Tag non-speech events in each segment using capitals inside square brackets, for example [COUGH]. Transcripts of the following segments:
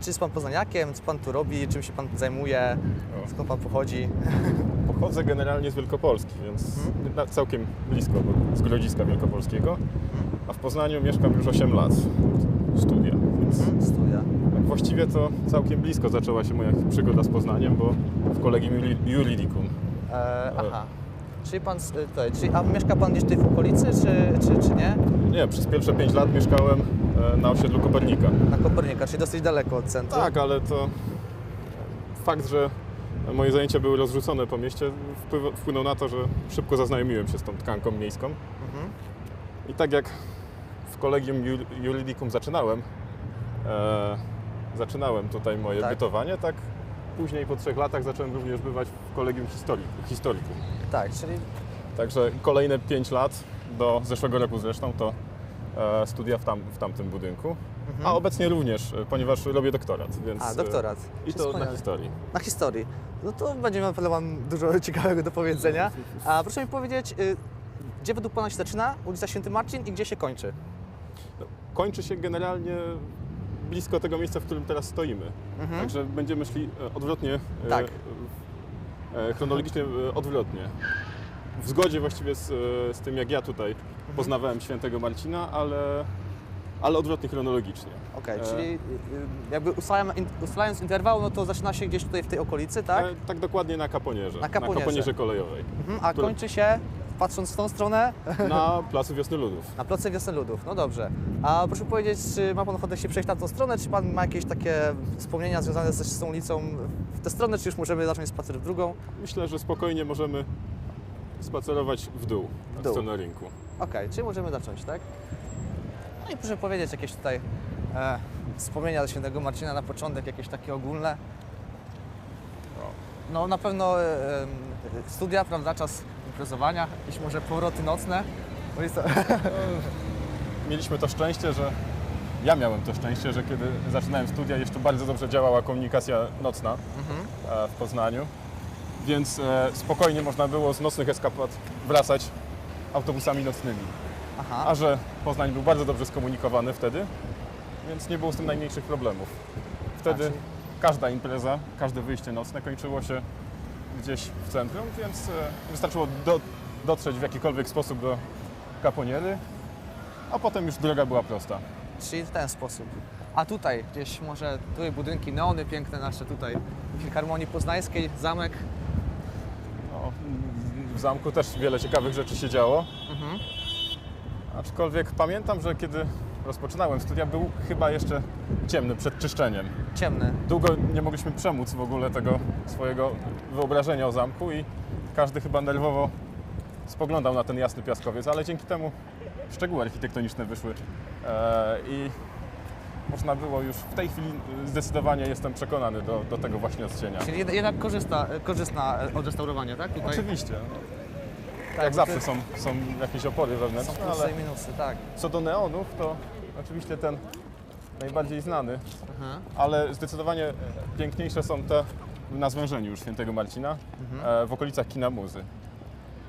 czy jest pan poznaniakiem, co pan tu robi, czym się pan zajmuje, skąd pan pochodzi? [LAUGHS] Pochodzę generalnie z Wielkopolski, więc Mhm. na- całkiem blisko, bo z Grodziska Wielkopolskiego. A w Poznaniu mieszkam już 8 lat. Studia. Więc Mhm, Studia. tak właściwie to całkiem blisko zaczęła się moja przygoda z Poznaniem, bo w kolegium Juridicum. E, aha. Czyli pan, e, tutaj, czyli, a mieszka pan gdzieś tutaj w okolicy, czy, czy, czy nie? Nie, przez pierwsze 5 lat mieszkałem e, na osiedlu Kopernika. Na Kopernika, czyli dosyć daleko od centrum. Tak, ale to fakt, że moje zajęcia były rozrzucone po mieście wpłynął na to, że szybko zaznajomiłem się z tą tkanką miejską. Mhm. I tak jak w kolegium Ju- Juridicum zaczynałem, e, zaczynałem tutaj moje Tak. bytowanie, tak później po trzech latach zacząłem również bywać kolegium historii, Historicum. Tak, czyli Także kolejne pięć lat, do zeszłego roku zresztą, to e, studia w, tam, w tamtym budynku. A obecnie również, e, ponieważ robię doktorat, więc... Mhm. A, e, doktorat. I to na Wspaniale. historii. Na historii. No to będzie na pewno mam dużo [LAUGHS] ciekawego do powiedzenia. A proszę mi powiedzieć, y, gdzie według Pana się zaczyna ulica Święty Marcin i gdzie się kończy? Kończy się generalnie blisko tego miejsca, w którym teraz stoimy. Mhm. Także będziemy szli e, odwrotnie, e, Tak. E, chronologicznie e, odwrotnie. W zgodzie właściwie z, e, z tym, jak ja tutaj Mhm. poznawałem świętego Marcina, ale, ale odwrotnie chronologicznie. Okej, E, czyli jakby ustalając, interwał, no to zaczyna się gdzieś tutaj w tej okolicy, tak? E, tak dokładnie na Kaponierze. Na Kaponierze. Kaponierze kolejowej. Mhm, a które- kończy się, patrząc w tą stronę, [LAUGHS] Na Placu Wiosny Ludów. na Placu Wiosny Ludów. No dobrze. A proszę powiedzieć, czy ma Pan ochotę się przejść na tą stronę, czy Pan ma jakieś takie wspomnienia związane z, tą ulicą w tę stronę, czy już możemy zacząć spacer w drugą? Myślę, że spokojnie możemy spacerować w dół, W w dół. stronę rynku. Okej, czyli możemy zacząć, tak? No i proszę powiedzieć jakieś tutaj e, wspomnienia ze świętego Marcina na początek, jakieś takie ogólne. No na pewno e, em, studia, prawda, czas imprezowania, jakieś może powroty nocne. No i co? Mieliśmy to szczęście, że ja miałem to szczęście, że kiedy zaczynałem studia, jeszcze bardzo dobrze działała komunikacja nocna e, w Poznaniu, więc e, spokojnie można było z nocnych eskapad wracać autobusami nocnymi. Aha, A że Poznań był bardzo dobrze skomunikowany wtedy, więc nie było z tym najmniejszych problemów. Wtedy każda impreza, każde wyjście nocne kończyło się gdzieś w centrum, więc e, wystarczyło do, dotrzeć w jakikolwiek sposób do Kaponiery, a potem już droga była prosta. czyli w ten sposób. A tutaj gdzieś może, tutaj budynki, neony piękne nasze tutaj, Filharmonii Poznańskiej, zamek. No, w zamku też wiele ciekawych rzeczy się działo. Mhm. Aczkolwiek pamiętam, że kiedy rozpoczynałem studia, był chyba jeszcze ciemny przed czyszczeniem. Ciemny. Długo nie mogliśmy przemóc w ogóle tego swojego wyobrażenia o zamku i każdy chyba nerwowo spoglądał na ten jasny piaskowiec, ale dzięki temu szczegóły architektoniczne wyszły e, i można było już w tej chwili e, zdecydowanie jestem przekonany do, do tego właśnie odcienia. Czyli jed- jednak korzysta, korzystna odrestaurowania, tak? Tutaj Oczywiście. Tak, Jak zawsze są, są jakieś opory są wewnętrzne, plusy ale i minusy, tak. co do neonów, to oczywiście ten najbardziej znany, Aha. ale zdecydowanie piękniejsze są te na zwężeniu już Świętego Marcina e, w okolicach Kina Muzy.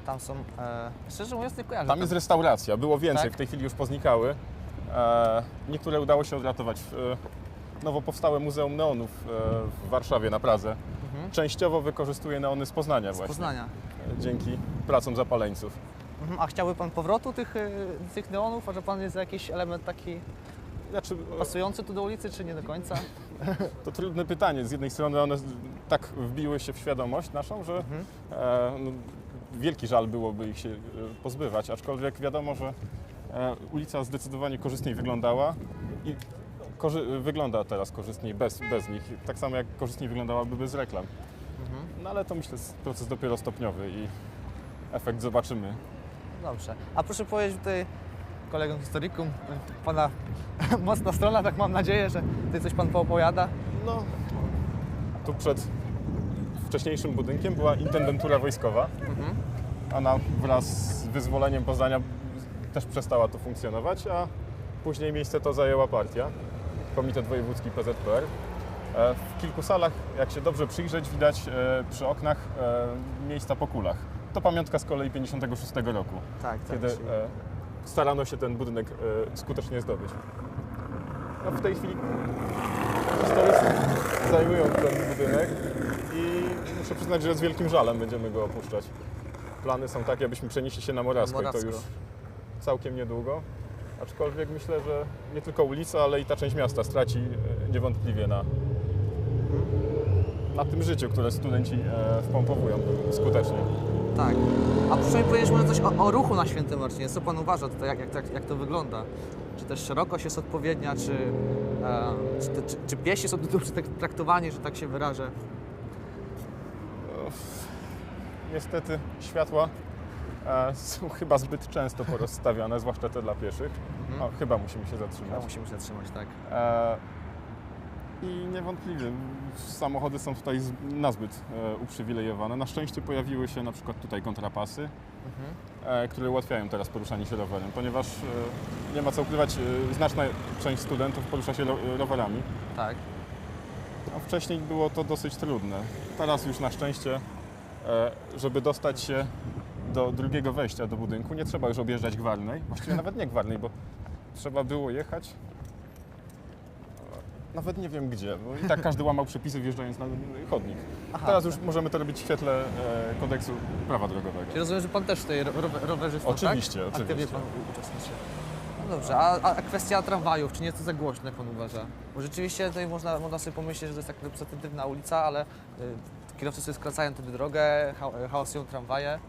Tam są, e, szczerze mówiąc nie kojarzę. Tam jest restauracja, było więcej, Tak? w tej chwili już poznikały. E, niektóre udało się odratować e, nowo powstałe Muzeum Neonów e, w Warszawie na Pradze. Mhm. Częściowo wykorzystuje neony z Poznania z właśnie, Poznania. Dzięki pracom zapaleńców. Mhm. A chciałby Pan powrotu tych, e, tych neonów? A że Pan jest jakiś element taki Znaczy, e, pasujący tu do ulicy, czy nie do końca? [LAUGHS] To trudne pytanie. Z jednej strony one tak wbiły się w świadomość naszą, że Mhm. e, no, wielki żal byłoby ich się e, pozbywać, aczkolwiek wiadomo, że e, ulica zdecydowanie korzystniej wyglądała i wygląda teraz korzystniej bez, bez nich, tak samo jak korzystniej wyglądałaby bez reklam. No ale to myślę jest proces dopiero stopniowy i efekt zobaczymy. Dobrze. A proszę powiedzieć tutaj kolegom historykum, e, Pana [LAUGHS] mocna strona, tak mam nadzieję, że tutaj coś Pan poopowiada. No, tu przed wcześniejszym budynkiem była intendentura wojskowa. Mhm. Ona wraz z wyzwoleniem Poznania też przestała tu funkcjonować, a później miejsce to zajęła partia, Komitet Wojewódzki PZPR. E, W kilku salach, jak się dobrze przyjrzeć, widać e, przy oknach e, miejsca po kulach. To pamiątka z kolei 56 roku, Tak, tak. kiedy czyli- starano się ten budynek skutecznie zdobyć. No, w tej chwili historycy zajmują ten budynek i muszę przyznać, że z wielkim żalem będziemy go opuszczać. Plany są takie, abyśmy przenieśli się na Morawsko, i to Morawsko. już całkiem niedługo. Aczkolwiek myślę, że nie tylko ulica, ale i ta część miasta straci niewątpliwie na, na tym życiu, które studenci e, wpompowują skutecznie. Tak. A proszę mi powiedzieć może coś o, o ruchu na Świętym Marcinie. Co Pan uważa tutaj, jak, jak, jak, to wygląda? Czy też szerokość jest odpowiednia, czy, e, czy, czy, czy piesi są dobrze tak traktowani, że tak się wyrażę? Niestety światła e, są chyba zbyt często porozstawiane, zwłaszcza te dla pieszych. Mhm. O, chyba musimy się zatrzymać. musimy się zatrzymać, tak. E, I niewątpliwie samochody są tutaj nazbyt e, uprzywilejowane. Na szczęście pojawiły się na przykład tutaj kontrapasy, Mhm. e, które ułatwiają teraz poruszanie się rowerem, ponieważ e, nie ma co ukrywać, znaczna część studentów porusza się ro, rowerami. Tak. A wcześniej było to dosyć trudne. Teraz już na szczęście, żeby dostać się do drugiego wejścia do budynku, nie trzeba już objeżdżać Gwarnej. Właściwie nawet nie Gwarnej, bo trzeba było jechać nawet nie wiem gdzie, bo i tak każdy łamał przepisy wjeżdżając na chodnik. Aha, Teraz tak. już możemy to robić w świetle e, kodeksu prawa drogowego. Czyli rozumiem, że Pan też tutaj ro, rower- rowerzystą, Oczywiście, tak? Aktywnie oczywiście. Pan u- uczestniczy. No dobrze, a, a kwestia tramwajów, czy nie jest to za głośno, jak Pan uważa? Bo rzeczywiście tutaj można, można sobie pomyśleć, że to jest tak reprezentatywna ulica, ale y, kierowcy sobie skracają tę drogę, ha, hałasują tramwaje.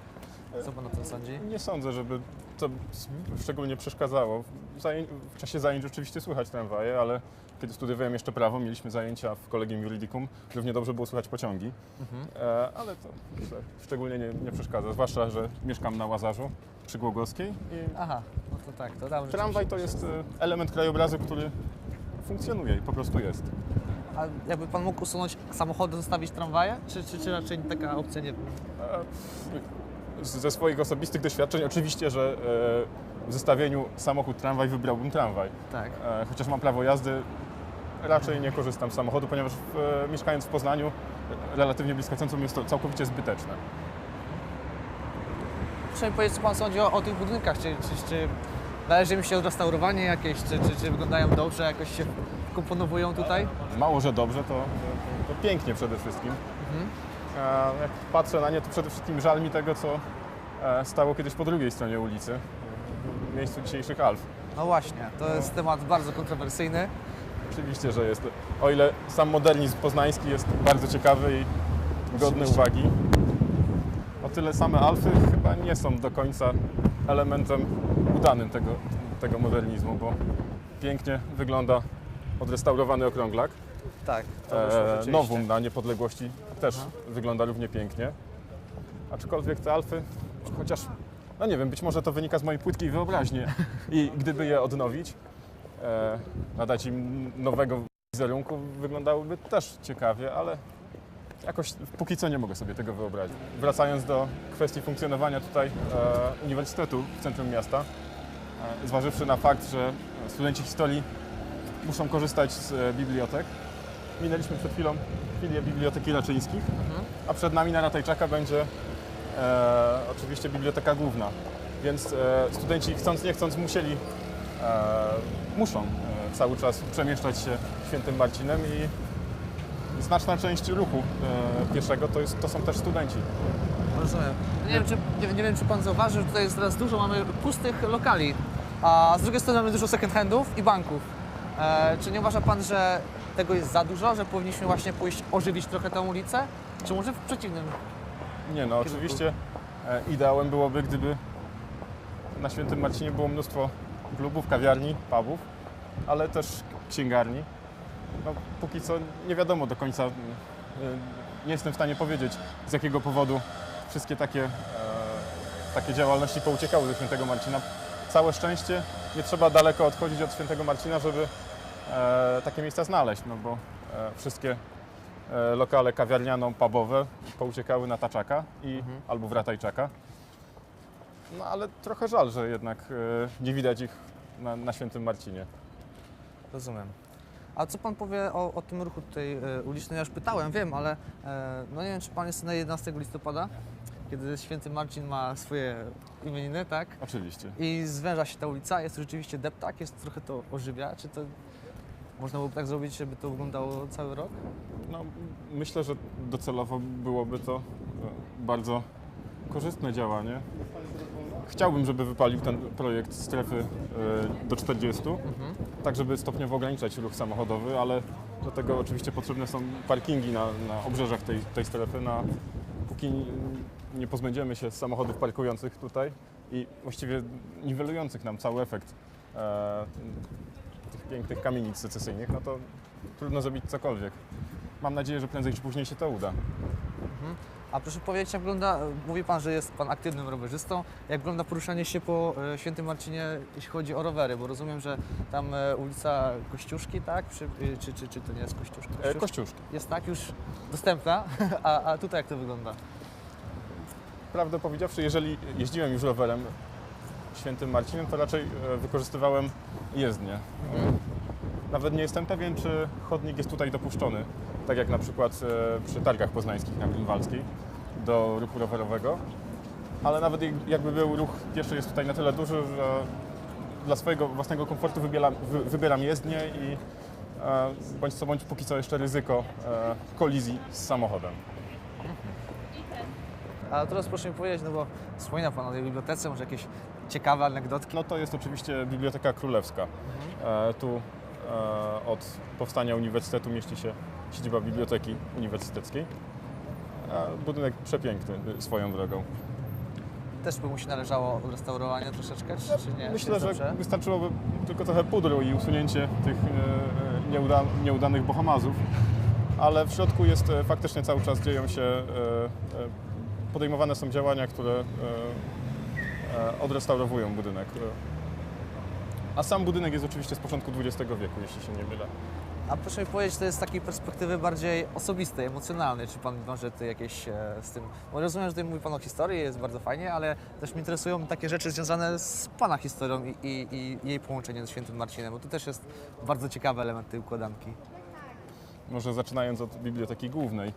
Co Pan o tym sądzi? Nie sądzę, żeby to szczególnie przeszkadzało. W, czasie zajęć oczywiście słychać tramwaje, ale kiedy studiowałem jeszcze prawo, mieliśmy zajęcia w Kolegium Juridicum, równie dobrze było słychać pociągi, Mhm. e, ale to myślę, szczególnie nie, nie przeszkadza, zwłaszcza, że mieszkam na Łazarzu przy Głogowskiej Aha, no to tak, to tam tramwaj to jest e, element krajobrazu, który funkcjonuje i po prostu jest. A jakby Pan mógł usunąć samochody, zostawić tramwaje? Czy, czy, czy raczej taka opcja nie... E, Ze swoich osobistych doświadczeń oczywiście, że e, w zestawieniu samochód-tramwaj wybrałbym tramwaj. Tak. E, chociaż mam prawo jazdy, raczej nie korzystam z samochodu, ponieważ w, e, mieszkając w Poznaniu, relatywnie blisko centrum, jest to całkowicie zbyteczne. Proszę mi powiedzieć, co Pan sądzi o, o tych budynkach? Czy, czy, czy należy im się odrestaurowanie jakieś? Czy, czy, czy wyglądają dobrze, jakoś się komponowują tutaj? Mało, że dobrze, to, to, to pięknie przede wszystkim. Mhm. E, jak patrzę na nie, to przede wszystkim żal mi tego, co e, stało kiedyś po drugiej stronie ulicy, miejscu dzisiejszych Alf. No właśnie, to jest temat bardzo kontrowersyjny. Oczywiście, że jest. O ile sam modernizm poznański jest bardzo ciekawy i godny Oczywiście. uwagi, o tyle same Alfy chyba nie są do końca elementem udanym tego, tego modernizmu, bo pięknie wygląda odrestaurowany okrąglak. Tak, to E, nowum na niepodległości też wygląda równie pięknie. Aczkolwiek te Alfy, chociaż, no nie wiem, być może to wynika z mojej płytkiej wyobraźni i gdyby je odnowić, e, nadać im nowego wizerunku, wyglądałyby też ciekawie, ale jakoś póki co nie mogę sobie tego wyobrazić. Wracając do kwestii funkcjonowania tutaj e, Uniwersytetu w centrum miasta, e, zważywszy na fakt, że studenci historii muszą korzystać z e, bibliotek, minęliśmy przed chwilą filię Biblioteki Raczyńskich, Mhm. a przed nami na Ratajczaka będzie e, oczywiście Biblioteka Główna. Więc e, studenci chcąc nie chcąc musieli, e, muszą e, cały czas przemieszczać się Świętym Marcinem i znaczna część ruchu e, pieszego to, jest, to są też studenci. Rozumiem. Nie wiem, czy, nie, nie wiem, czy Pan zauważył, że tutaj jest teraz dużo, mamy pustych lokali, a z drugiej strony mamy dużo second handów i banków. E, czy nie uważa Pan, że tego jest za dużo, że powinniśmy właśnie pójść ożywić trochę tę ulicę? Czy może w przeciwnym? Nie no, oczywiście e, ideałem byłoby, gdyby na Świętym Marcinie było mnóstwo klubów, kawiarni, pubów, ale też księgarni. No, póki co nie wiadomo do końca, e, nie jestem w stanie powiedzieć z jakiego powodu wszystkie takie, e, takie działalności pouciekały ze Świętego Marcina. Całe szczęście, nie trzeba daleko odchodzić od Świętego Marcina, żeby takie miejsca znaleźć, no bo wszystkie lokale kawiarniano-pubowe pouciekały na Taczaka i, Mhm. albo w Ratajczaka. No ale trochę żal, że jednak e, nie widać ich na, na Świętym Marcinie. Rozumiem. A co Pan powie o, o tym ruchu tutaj e, ulicznym? Ja już pytałem, wiem, ale e, no nie wiem, czy Pan jest na 11 listopada, kiedy święty Marcin ma swoje imieniny, tak? Oczywiście. I zwęża się ta ulica, jest to rzeczywiście deptak, jest trochę to ożywia. Czy to Można byłoby tak zrobić, żeby to wyglądało cały rok? No, myślę, że docelowo byłoby to e, bardzo korzystne działanie. Chciałbym, żeby wypalił ten projekt strefy e, do 40, tak żeby stopniowo ograniczać ruch samochodowy, ale do tego oczywiście potrzebne są parkingi na, na obrzeżach tej, tej strefy. Na, póki nie pozbędziemy się samochodów parkujących tutaj i właściwie niwelujących nam cały efekt e, pięknych kamienic secesyjnych, no to trudno zrobić cokolwiek. Mam nadzieję, że prędzej czy później się to uda. A proszę powiedzieć, jak wygląda, mówi Pan, że jest Pan aktywnym rowerzystą, jak wygląda poruszanie się po e, Świętym Marcinie, jeśli chodzi o rowery, bo rozumiem, że tam e, ulica Kościuszki, tak? Przy, e, czy, czy, czy to nie jest Kościuszka? E, Kościuszki. Jest tak już dostępna, [LAUGHS] a, a tutaj jak to wygląda? Prawdę powiedziawszy, jeżeli jeździłem już rowerem świętym Marcinem, to raczej e, wykorzystywałem jezdnię. Nawet nie jestem pewien, czy chodnik jest tutaj dopuszczony, tak jak na przykład e, przy targach poznańskich na Grunwaldzkiej do ruchu rowerowego. Ale nawet jak- jakby był ruch pieszy jest tutaj na tyle duży, że dla swojego własnego komfortu wybieram, wy, wybieram jezdnię i e, bądź co bądź póki co jeszcze ryzyko kolizji z samochodem. A teraz proszę mi powiedzieć, no bo wspomina Pan o tej bibliotece, może jakieś ciekawe anegdotki? No to jest oczywiście Biblioteka Królewska. E, tu e, od powstania uniwersytetu mieści się siedziba Biblioteki Uniwersyteckiej. E, budynek przepiękny y, swoją drogą. Też by mu się należało odrestaurowanie troszeczkę, czy, czy nie? Myślę, że dobrze? wystarczyłoby tylko trochę pudru i usunięcie tych e, e, nieuda, nieudanych bohamazów, ale w środku jest e, faktycznie cały czas dzieją się, podejmowane są działania, które e, e, odrestaurowują budynek. A sam budynek jest oczywiście z początku XX wieku, jeśli się nie mylę. A proszę mi powiedzieć, to jest z takiej perspektywy bardziej osobistej, emocjonalnej. Czy Pan wiąże tutaj jakieś e, z tym? Bo rozumiem, że tutaj mówi Pan o historii, jest bardzo fajnie, ale też mnie interesują takie rzeczy związane z Pana historią i, i, i jej połączeniem z Świętym Marcinem, bo to też jest bardzo ciekawy element tej układanki. Może zaczynając od biblioteki głównej,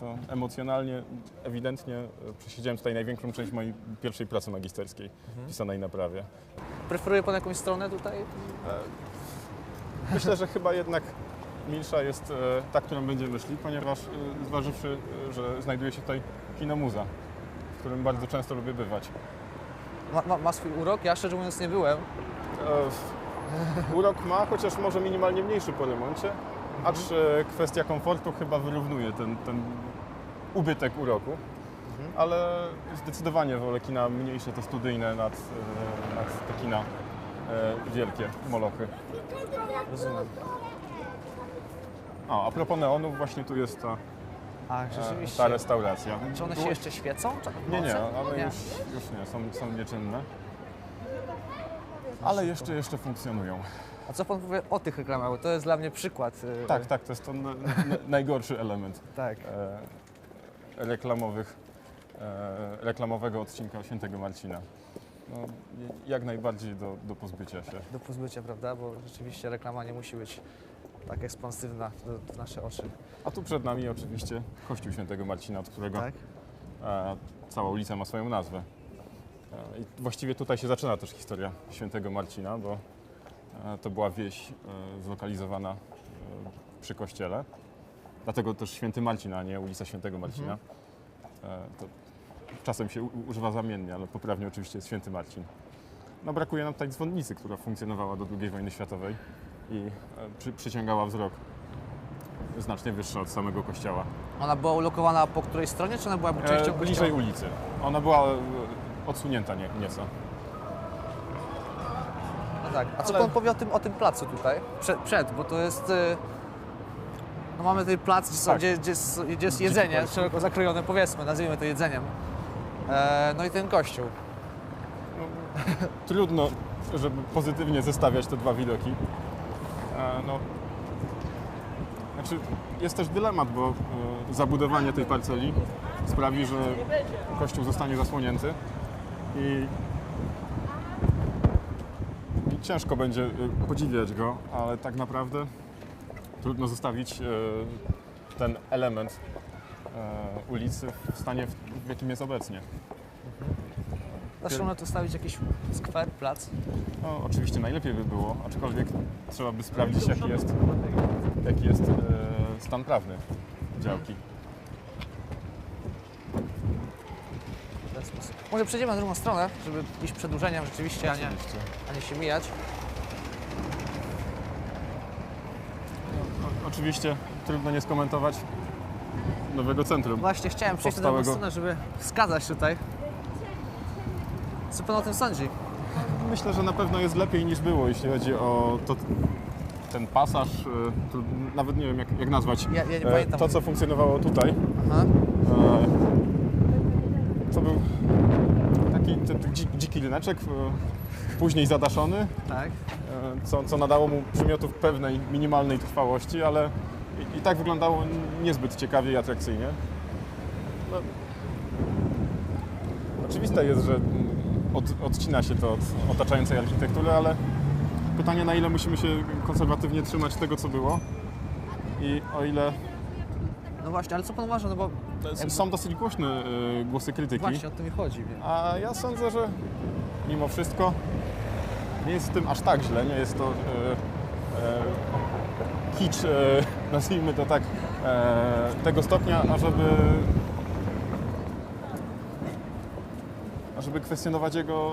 to emocjonalnie, ewidentnie e, przesiedziałem tutaj największą część mojej pierwszej pracy magisterskiej, pisanej na prawie. Preferuje Pan jakąś stronę tutaj? Myślę, że chyba jednak milsza jest e, ta, którą będziemy szli, ponieważ e, zważywszy, e, że znajduje się tutaj kino muza, w którym bardzo często lubię bywać. Ma, ma, ma swój urok? Ja szczerze mówiąc nie byłem. E, Urok ma, chociaż może minimalnie mniejszy po remoncie, acz e, kwestia komfortu chyba wyrównuje ten, ten ubytek uroku. Ale zdecydowanie wolę kina mniejsze, te studyjne nad, e, nad te kina e, wielkie, molochy. Rozumiem. O, a propos neonów, właśnie tu jest ta, A, ta restauracja. Czy one się jeszcze świecą? Nie, nie, noce? one już, już nie, są, są nieczynne. Ale jeszcze, jeszcze funkcjonują. A co Pan powie o tych reklamach? Bo to jest dla mnie przykład. e, Tak, tak, to jest ten na- na- najgorszy element. [LAUGHS] Tak. e, reklamowych, e, reklamowego odcinka Świętego Marcina. No, jak najbardziej do, do pozbycia się. do pozbycia, prawda? Bo rzeczywiście reklama nie musi być tak ekspansywna w, w nasze oczy. A tu przed nami oczywiście Kościół Świętego Marcina, od którego Tak? e, cała ulica ma swoją nazwę. E, I właściwie tutaj się zaczyna też historia Świętego Marcina, bo to była wieś e, zlokalizowana e, przy kościele. Dlatego też Święty Marcin, a nie ulica Świętego Marcina. E, to czasem się używa zamiennie, ale poprawnie oczywiście jest Święty Marcin. No brakuje nam tutaj dzwonnicy, która funkcjonowała do II wojny światowej i e, przy, przyciągała wzrok znacznie wyższy od samego kościoła. Ona była ulokowana po której stronie, czy ona była częścią E, bliżej kościoła? ulicy. Ona była e, odsunięta nie, nieco. No tak. A co Ale- Pan powie o tym, o tym placu tutaj? Przed, przed bo to jest... y, No mamy tutaj plac, gdzie, są, Tak. gdzie, gdzie, jest, gdzie jest jedzenie, szeroko zakrojone, powiedzmy, nazwijmy to jedzeniem. E, no i ten kościół. Trudno, żeby pozytywnie zestawiać te dwa widoki. E, no, znaczy, jest też dylemat, bo e, zabudowanie tej parceli sprawi, że kościół zostanie zasłonięty i ciężko będzie e, podziwiać go, ale tak naprawdę trudno zostawić e, ten element e, ulicy w stanie, w, jakim jest obecnie. Zaczęto tu stawić jakiś skwer, plac. No, oczywiście najlepiej by było, aczkolwiek trzeba by sprawdzić, jaki jest, jaki jest stan prawny działki. W ten sposób. Może przejdziemy na drugą stronę, żeby iść przedłużeniem rzeczywiście, a nie, a nie się mijać. O, oczywiście trudno nie skomentować nowego centrum. Właśnie chciałem przejść na drugą stronę, żeby wskazać tutaj. Co pan o tym sądzi? Myślę, że na pewno jest lepiej niż było, jeśli chodzi o to, ten pasaż, e, tu nawet nie wiem jak, jak nazwać, Ja- ja nie E, pamiętam. to co funkcjonowało tutaj. Aha. E, To był taki ten, ten dzi- dziki ryneczek, e, później zadaszony, Tak. e, co, co nadało mu przymiotów pewnej minimalnej trwałości, ale i, i tak wyglądało niezbyt ciekawie i atrakcyjnie. No, oczywiste jest, że od, odcina się to od otaczającej architektury, ale pytanie na ile musimy się konserwatywnie trzymać tego, co było i o ile No właśnie, ale co pan uważa? No bo jakby- są dosyć głośne e, głosy krytyki. właśnie o to mi chodzi. Wiem. A ja sądzę, że mimo wszystko nie jest z tym aż tak źle. Nie jest to e, e, kicz, e, [LAUGHS] nazwijmy to tak, e, tego stopnia, ażeby ażeby kwestionować jego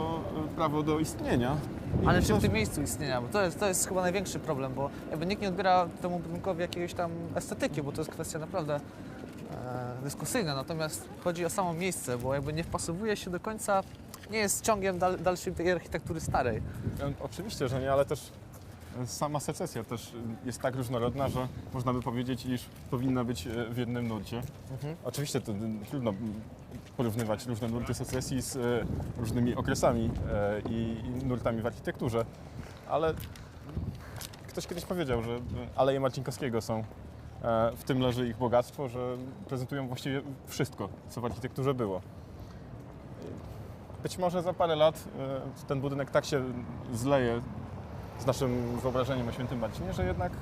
prawo do istnienia. I Ale w że- tym miejscu istnienia? Bo to jest, to jest chyba największy problem, bo jakby nikt nie odbiera temu budynkowi jakiejś tam estetyki, bo to jest kwestia naprawdę e, dyskusyjna. Natomiast chodzi o samo miejsce, bo jakby nie wpasowuje się do końca, nie jest ciągiem dal, dalszym tej architektury starej. E, Oczywiście, że nie, ale też e, sama secesja też jest tak różnorodna, że można by powiedzieć, iż powinna być e, w jednym nurcie. Mhm. Oczywiście to trudno porównywać różne nurty secesji z różnymi okresami i, nurtami w architekturze, ale ktoś kiedyś powiedział, że Aleje Marcinkowskiego są, w tym leży ich bogactwo, że prezentują właściwie wszystko, co w architekturze było. Być może za parę lat e, ten budynek tak się zleje z naszym wyobrażeniem o Świętym Marcinie, że jednak e,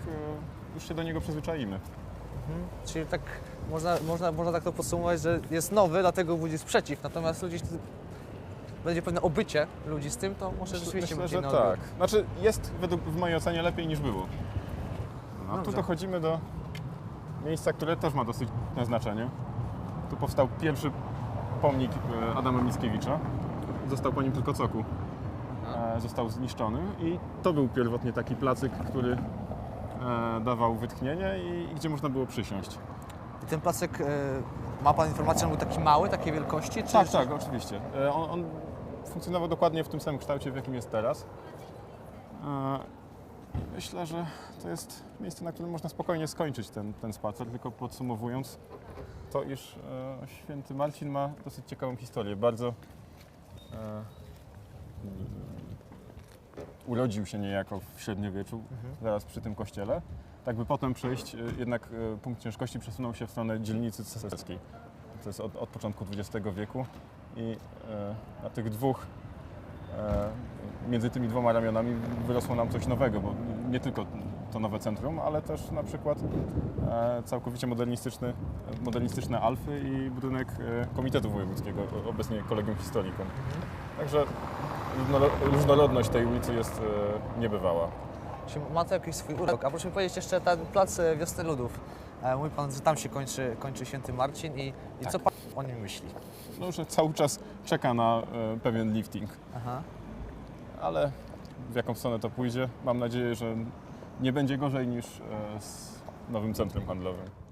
już się do niego przyzwyczaimy. Mhm. Czyli tak można, można, można tak to podsumować, że jest nowy, dlatego budzi sprzeciw. Natomiast ludzi będzie pewne obycie ludzi z tym, to może rzeczywiście Myślę, być że tak. odbiór. Znaczy jest według, w mojej ocenie lepiej niż było. No, tu dochodzimy do miejsca, które też ma dosyć znaczenie. Tu powstał pierwszy pomnik e, Adama Mickiewicza. Został po nim tylko cokół. E, Został zniszczony i to był pierwotnie taki placyk, który e, dawał wytchnienie i, gdzie można było przysiąść. I ten placek, ma Pan informację, on był taki mały, takiej wielkości? Czy Tak, tak, oczywiście. On, on funkcjonował dokładnie w tym samym kształcie, w jakim jest teraz. Myślę, że to jest miejsce, na którym można spokojnie skończyć ten, ten spacer, tylko podsumowując to, iż e, święty Marcin ma dosyć ciekawą historię. Bardzo e, mm, urodził się niejako w średniowieczu, zaraz przy tym kościele. Tak by potem przejść, e, jednak e, punkt ciężkości przesunął się w stronę dzielnicy cesareckiej. To jest od, od początku XX wieku i e, na tych dwóch, między tymi dwoma ramionami wyrosło nam coś nowego, bo nie tylko to nowe centrum, ale też na przykład e, całkowicie modernistyczny, modernistyczne Alfy i budynek e, Komitetu Wojewódzkiego, obecnie Kolegium Historikum. Także różnoro- różnorodność tej ulicy jest e, niebywała. Czy ma to jakiś swój urok? A proszę mi powiedzieć jeszcze ten plac e, Wiosny Ludów. E, Mówi Pan, że tam się kończy, kończy Święty Marcin i, i co Pan o nim myśli? No, że cały czas czeka na e, pewien lifting. Aha. ale w jaką stronę to pójdzie, mam nadzieję, że nie będzie gorzej niż e, z nowym centrum handlowym.